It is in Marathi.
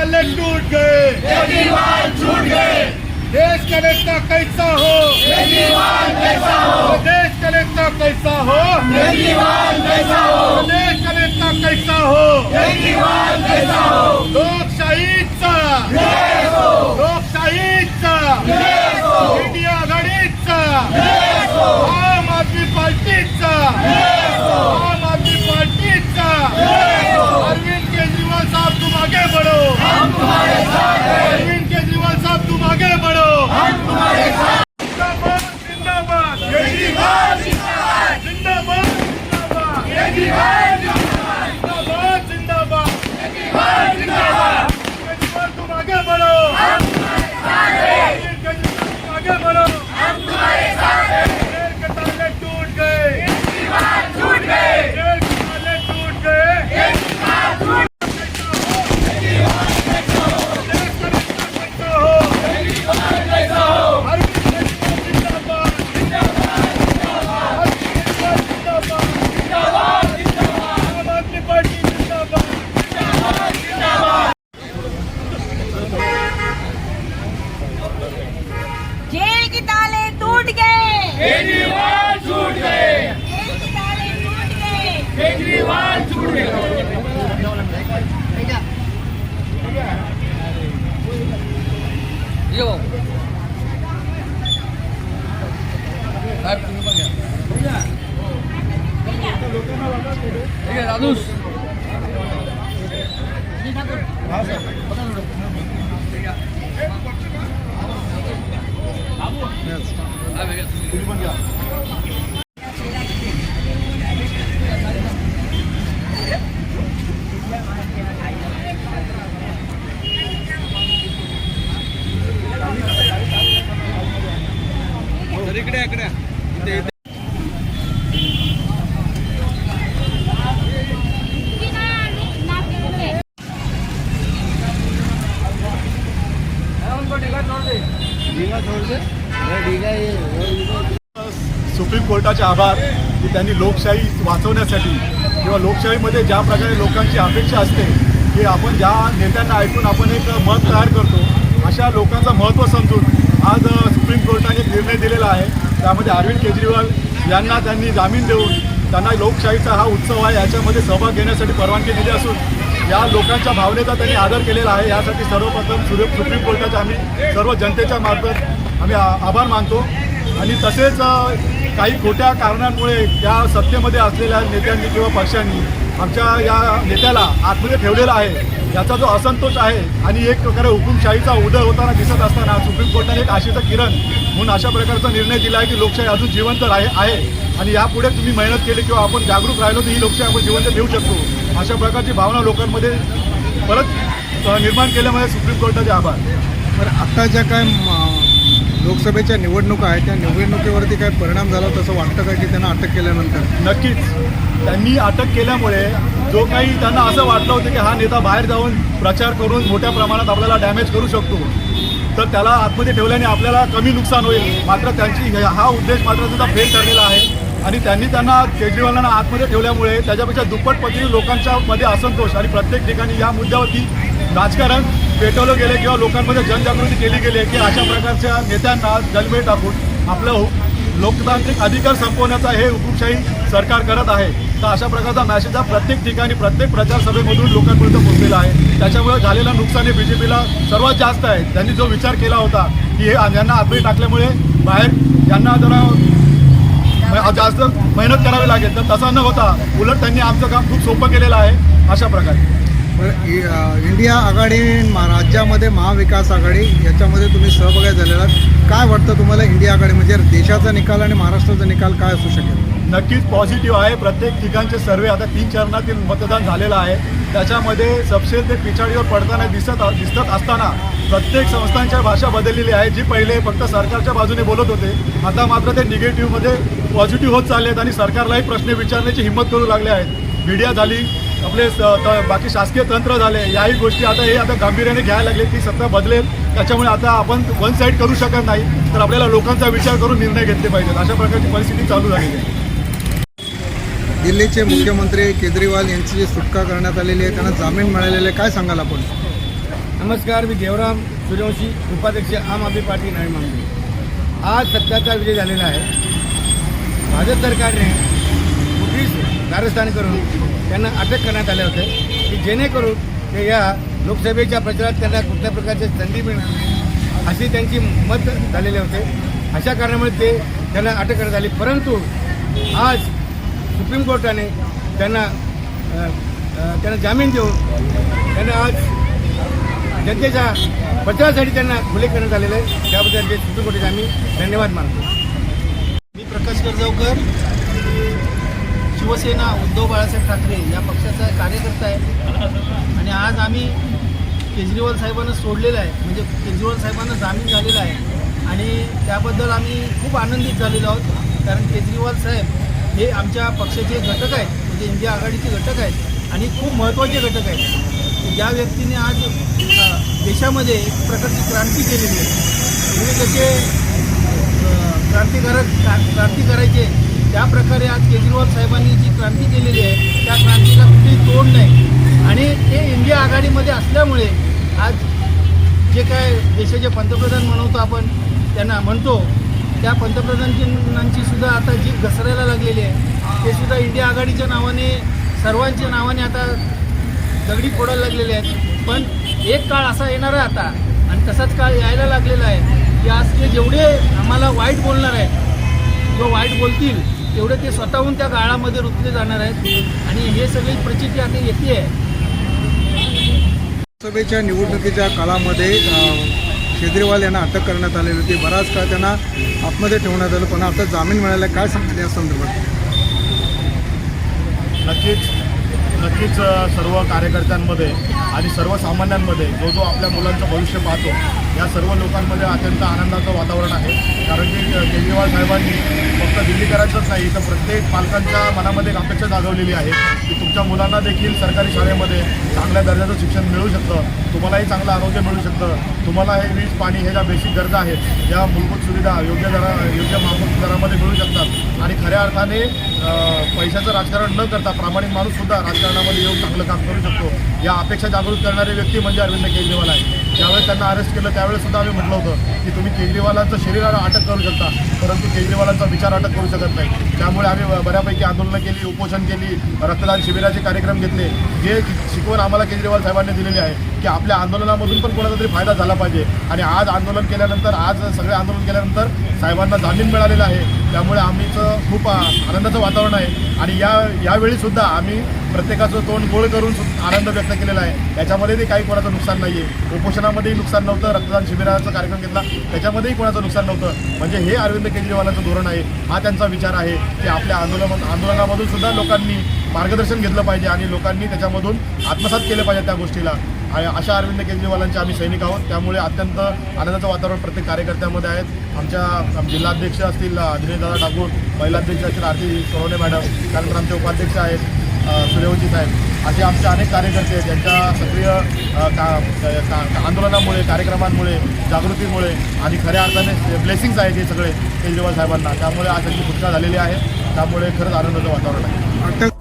जेल के ताले टूट गए। देश का नेता कैसा हो? देश का नेता कैसा हो? देश का नेता कैसा हो? लोकशाहीचा लोकशाहीचा इंडिया आघाडीचा आम आदमी पार्टीचा आम आदमी पार्टीचा अरविंद केजरीवाल साहब तुम आगे बढ़ो अरविंद केजरीवाल साहब तुम आगे बढ़ो। ताले टूट गए केजरीवाल छूट गए जेल के ताले टूट गए केजरीवाल छूट सुप्रीम कोर्टाचे आभार की त्यांनी लोकशाही वाचवण्यासाठी किंवा लोकशाहीमध्ये ज्या प्रकारे लोकांची अपेक्षा असते की आपण ज्या नेत्यांना ऐकून आपण एक मत तयार करतो अशा लोकांचं महत्त्व समजून आज सुप्रीम कोर्टाने एक निर्णय दिलेला आहे. त्यामध्ये अरविंद केजरीवाल यांना त्यांनी जामीन देऊन त्यांना लोकशाहीचा हा उत्सव आहे याच्यामध्ये सहभाग घेण्यासाठी परवानगी दिली असून या लोकांच्या भावनेचा त्यांनी आदर केलेला आहे. यासाठी सर्वप्रथम सुप्रीम कोर्टाचा आम्ही सर्व जनतेच्या मार्फत आम्ही आ- आभार मानतो. आणि तसेच काही खोट्या कारणांमुळे या सत्तेमध्ये असलेल्या नेत्यांनी किंवा पक्षांनी आमच्या या नेत्याला आतमध्ये ठेवलेला आहे. याचा जो असंतोष आहे आणि एक प्रकारे हुकुमशाहीचा उदय होताना दिसत असताना सुप्रीम कोर्टाने एक आशेचं किरण म्हणून अशा प्रकारचा निर्णय दिला आहे की लोकशाही अजून जिवंत राहे आहे. आणि यापुढे तुम्ही मेहनत केली किंवा आपण जागरूक राहिलो तर ही लोकशाही आपण जिवंत ठेवू शकतो. अशा प्रकारची भावना लोकांमध्ये परत निर्माण केल्यामुळे सुप्रीम कोर्टाचे आभार. तर आत्ता ज्या काय लोकसभेच्या निवडणुका आहेत त्या निवडणुकीवरती काय परिणाम झाला तसं वाटतं का की त्यांना अटक केल्यानंतर? नक्कीच. त्यांनी अटक केल्यामुळे जो काही त्यांना असं वाटलं होतं की हा नेता बाहेर जाऊन प्रचार करून मोठ्या प्रमाणात आपल्याला डॅमेज करू शकतो तर त्याला आतमध्ये ठेवल्याने आपल्याला कमी नुकसान होईल. मात्र त्यांची हा उद्देश मात्र सुद्धा फेल ठरलेला आहे. आणि त्यांनी त्यांना केजरीवालांना आतमध्ये ठेवल्यामुळे त्याच्यापेक्षा दुप्पट पत्री लोकांच्या मध्ये असंतोष आणि प्रत्येक ठिकाणी या मुद्द्यावरती राजकारण पेटवलं गेले किंवा लोकांमध्ये जनजागृती केली गेली की अशा प्रकारच्या नेत्यांना जन्मे टाकून आपलं लोकतांत्रिक अधिकार संपवण्याचा हे हुकुमशाही सरकार करत आहे. तर अशा प्रकारचा मॅसेज हा प्रत्येक ठिकाणी प्रत्येक प्रचार सभेमधून लोकांपर्यंत पोहोचलेला आहे. त्याच्यामुळे झालेलं नुकसान हे बी जे पीला सर्वात जास्त आहे. त्यांनी जो विचार केला होता की हे यांना आतमध्ये टाकल्यामुळे बाहेर यांना जरा जास्त मेहनत करावी लागेल. तर तसा न होता उलट त्यांनी आमचं काम खूप सोपं केलेलं आहे. अशा प्रकारे. इंडिया आघाडी राज्यामध्ये महाविकास आघाडी याच्यामध्ये तुम्ही सहभागी झालेला काय वाटतं तुम्हाला इंडिया आघाडी म्हणजे देशाचा निकाल आणि महाराष्ट्राचा निकाल काय असू शकेल? नक्कीच पॉझिटिव्ह आहे. प्रत्येक ठिकाणचे सर्वे आता तीन चरणातील मतदान झालेलं आहे. त्याच्यामध्ये सबसे ते पिछाडीवर पडताना दिसत दिसत असताना प्रत्येक संस्थांच्या भाषा बदललेली आहे. जी पहिले फक्त सरकारच्या बाजूने बोलत होते आता मात्र ते निगेटिव्हमध्ये पॉझिटिव्ह होत चालले आहेत आणि सरकारलाही प्रश्न विचारण्याची हिंमत करू लागले आहेत. मीडिया झाली आपले स- त- बाकी शासकीय तंत्र झाले याही गोष्टी आता हे आता गांभीर्याने घ्यायला लागले की सत्ता बदलेल. त्याच्यामुळे आता आपण वन साईड करू शकत नाही. तर आपल्याला लोकांचा विचार करून निर्णय घेतले पाहिजेत. अशा प्रकारची परिस्थिती चालू झालेली आहे. दिल्लीचे मुख्यमंत्री केजरीवाल यांची जी सुटका करण्यात आलेली आहे त्यांना जामीन मिळालेला आहे. काय सांगाल आपण? नमस्कार मी देवराम सूर्यवंशी उपाध्यक्ष आम आदमी पार्टी नवी मुंबई आज सत्याचा विजय झालेला आहे. भाजप सरकारने कारस्थान करून त्यांना अटक करण्यात आले होते की जेणेकरून ते या लोकसभेच्या प्रचारात त्यांना कुठल्या प्रकारची संधी मिळणार अशी त्यांची मत झालेले होते. अशा कारणामुळे ते त्यांना अटक करण्यात आली. परंतु आज सुप्रीम कोर्टाने त्यांना त्यांना जामीन देऊन त्यांना आज जनतेच्या प्रचारासाठी त्यांना खुले करण्यात आलेलं आहे. त्याबद्दल ते सुप्रीम कोर्टाचे आम्ही धन्यवाद मानतो. मी प्रकाश करजावकर शिवसेना उद्धव बाळासाहेब ठाकरे या पक्षाचा कार्यकर्ता आहे. आणि आज आम्ही केजरीवाल साहेबांना सोडलेलं आहे. म्हणजे केजरीवाल साहेबांना जामीन झालेला आहे. आणि त्याबद्दल आम्ही खूप आनंदित झालेलो आहोत. कारण केजरीवाल साहेब हे आमच्या पक्षाचे घटक आहेत. म्हणजे इंडिया आघाडीचे घटक आहेत. आणि खूप महत्त्वाचे घटक आहेत. ज्या व्यक्तीने आज देशामध्ये एक प्रकारची क्रांती केलेली आहे. पूर्वी कसे क्रांतिकारक क्रांती करायचे त्या प्रकारे आज केजरीवाल साहेबांनी जी क्रांती केलेली आहे त्या क्रांतीला कुठेही तोड नाही. आणि ते इंडिया आघाडीमध्ये असल्यामुळे आज जे काय देशाचे पंतप्रधान म्हणवतो आपण त्यांना म्हणतो त्या पंतप्रधानांची सुद्धा आता जी घसरायला लागलेली आहे ते सुद्धा इंडिया आघाडीच्या नावाने सर्वांच्या नावाने आता दगडी फोडायला लागलेले आहेत. पण एक काळ असा येणार आहे आता आणि तसाच काळ यायला लागलेला आहे की आज ते जेवढे आम्हाला वाईट बोलणार आहेत किंवा वाईट बोलतील तेवढे ते स्वतःहून त्या गाळामध्ये रुतले जाणार आहेत. आणि हे सगळी प्रचिती आता येते आहे. लोकसभेच्या निवडणुकीच्या काळामध्ये केजरीवाल यांना अटक करण्यात आलेली होती. बराच काळ त्यांना आतमध्ये ठेवण्यात आलं. पण आता जामीन मिळाला काय सांगतात या संदर्भात? नक्कीच. नक्कीच सर्व कार्यकर्त्यांमध्ये आणि सर्वसामान्यांमध्ये जो जो आपल्या मुलांचं भविष्य पाहतो या सर्व लोकांमध्ये अत्यंत आनंदाचं वातावरण आहे. कारण की केजरीवाल साहेबांनी फक्त दिल्लीकरांचंच नाही तर प्रत्येक पालकांच्या मनामध्ये एक अपेक्षा जागवलेली आहे की तुमच्या मुलांना देखील सरकारी शाळेमध्ये चांगल्या दर्जाचं शिक्षण मिळू शकतं तुम्हालाही चांगलं आरोग्य मिळू शकतं तुम्हाला हे वीज पाणी हे ज्या बेसिक गरजा आहेत या मूलभूत सुविधा योग्य दरा योग्य माफक दरामध्ये मिळू शकतात. आणि खऱ्या अर्थाने पैशाचं राजकारण न करता प्रामाणिक माणूस सुद्धा राजकारणामध्ये येऊन चांगलं काम करू शकतो. या अपेक्षा जागृत करणारे व्यक्ती म्हणजे अरविंद केजरीवाल आहे ज्यावेळेस त्यांना अरेस्ट केलं त्यावेळेस सुद्धा आम्ही म्हटलं होतं की तुम्ही केजरीवालांचं शरीराला अटक करू शकता परंतु केजरीवालांचा विचार अटक करू शकत नाही. त्यामुळे आम्ही बऱ्यापैकी आंदोलनं केली उपोषण केली रक्तदान शिबिराचे कार्यक्रम घेतले. जे शिकवण आम्हाला केजरीवाल साहेबांनी दिलेली आहे की आपल्या आंदोलनामधून पण कोणाचा तरी फायदा झाला पाहिजे. आणि आज आंदोलन केल्यानंतर आज सगळे आंदोलन केल्यानंतर साहेबांना जामीन मिळालेला आहे. त्यामुळे आम्हीचं खूप आनंदाचं वातावरण आहे. आणि या यावेळीसुद्धा आम्ही प्रत्येकाचं तोंड गोळ करून आनंद व्यक्त केलेला आहे. याच्यामध्येही काही कोणाचं नुकसान नाही आहे उपोषणामध्येही नुकसान नव्हतं रक्तदान शिबिराचा कार्यक्रम घेतला. त्याच्यामध्येही कोणाचं नुकसान नव्हतं. म्हणजे हे अरविंद केजरीवालांचं धोरण आहे हा त्यांचा विचार आहे की आपल्या आंदोलन आंदोलनामधून सुद्धा लोकांनी मार्गदर्शन घेतलं पाहिजे आणि लोकांनी त्याच्यामधून आत्मसात केलं पाहिजे त्या गोष्टीला. अशा अरविंद केजरीवालांचे आम्ही सैनिक आहोत. त्यामुळे अत्यंत आनंदाचं वातावरण प्रत्येक कार्यकर्त्यामध्ये आहेत आमच्या जिल्हाध्यक्ष असतील दिनेशदादा ठाकूर महिलाध्यक्ष असतील आरती सोनवणे मॅडम त्यानंतर आमचे उपाध्यक्ष आहेत. सूर्यवंशी साहेब असे आमचे अनेक कार्यकर्ते आहेत. ज्यांच्या सक्रिय का, का- का- आंदोलनामुळे कार्यक्रमांमुळे जागृतीमुळे आणि खऱ्या अर्थाने ब्लेसिंग्स आहेत हे सगळे केजरीवाल साहेबांना. त्यामुळे आज त्यांची सुटका झालेली आहे. त्यामुळे खरंच आनंदाचं वातावरण आहे.